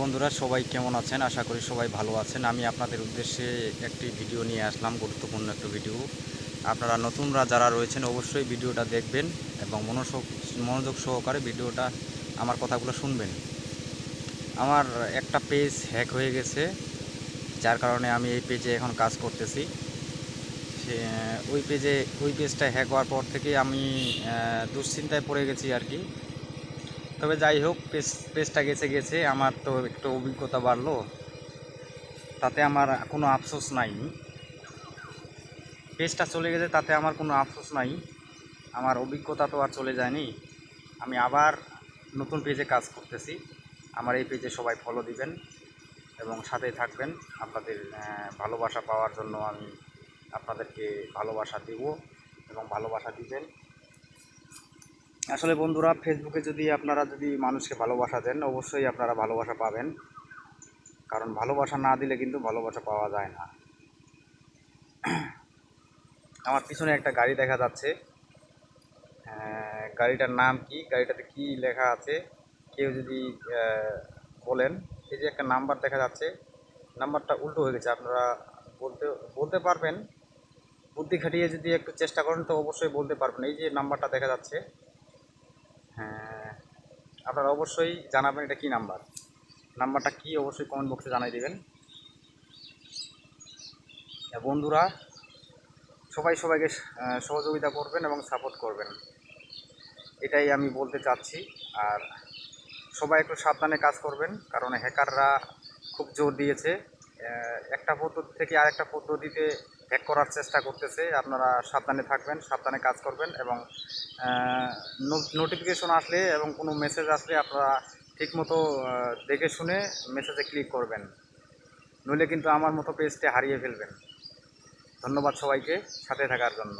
বন্ধুরা, সবাই কেমন আছেন? আশা করি সবাই ভালো আছেন। আমি আপনাদের উদ্দেশ্যে একটি ভিডিও নিয়ে আসলাম, গুরুত্বপূর্ণ একটা ভিডিও। আপনারা নতুনরা যারা রয়েছেন, অবশ্যই ভিডিওটা দেখবেন এবং মনোযোগ মনোযোগ সহকারে ভিডিওটা, আমার কথাগুলো শুনবেন। আমার একটা পেজ হ্যাক হয়ে গেছে, যার কারণে আমি এই পেজে এখন কাজ করতেছি। সে, ওই পেজে, ওই পেজটা হ্যাক হওয়ার পর থেকে আমি দুশ্চিন্তায় পড়ে গেছি আর কি। তবে যাই হোক, পেস পেজটা গেছে গেছে। আমার তো একটু অভিজ্ঞতা বাড়লো। তাতে আমার কোনো আফসোস নাই। পেজটা চলে গেছে, তাতে আমার কোনো আফসোস নাই। আমার অভিজ্ঞতা তো আর চলে যায়নি। আমি আবার নতুন পেজে কাজ করতেছি। আমার এই পেজে সবাই ফলো দিবেন এবং সাথে থাকবেন। আপনাদের ভালোবাসা পাওয়ার জন্য আমি আপনাদেরকে ভালোবাসা দেব এবং ভালোবাসা দিবেন। আসলে বন্ধুরা ফেসবুকে যদি আপনারা যদি মানুষকে ভালোবাসা দেন, অবশ্যই আপনারা ভালোবাসা পাবেন। কারণ ভালোবাসা না দিলে কিন্তু ভালোবাসা পাওয়া যায় না। আমার পিছনে একটা গাড়ি দেখা যাচ্ছে। গাড়িটার নাম কি? গাড়িটাতে কি লেখা আছে? কেউ যদি বলেন। এই যে একটা নাম্বার দেখা যাচ্ছে। নাম্বারটা উল্টো হয়ে গেছে। আপনারা বলতে বলতে পারবেন। বুদ্ধি খাটিয়ে যদি একটু চেষ্টা করেন, তো অবশ্যই বলতে পারবেন। এই যে নাম্বারটা দেখা যাচ্ছে। হ্যাঁ আপনারা অবশ্যই জানাবেন এটা কি নাম্বার। নাম্বারটা কি অবশ্যই কমেন্ট বক্সে জানাই দেবেন। বন্ধুরা, সবাই সবাইকে সহযোগিতা করবেন এবং সাপোর্ট করবেন। এটাই আমি বলতে চাচ্ছি। আর সবাই একটু সাবধানে কাজ করবেন, কারণ হ্যাকাররা খুব জোর দিয়েছে। একটা পদ্ধতি থেকে আরেকটা পদ্ধতিতে হ্যাক করার চেষ্টা করতেছে। আপনারা সাবধানে থাকবেন, সাবধানে কাজ করবেন এবং নোটিফিকেশন আসলে এবং কোনো মেসেজ আসলে আপনারা ঠিকমতো দেখে শুনে মেসেজে ক্লিক করবেন। নইলে কিন্তু আমার মতো পেজটা হারিয়ে ফেলবেন। ধন্যবাদ সবাইকে সাথে থাকার জন্য।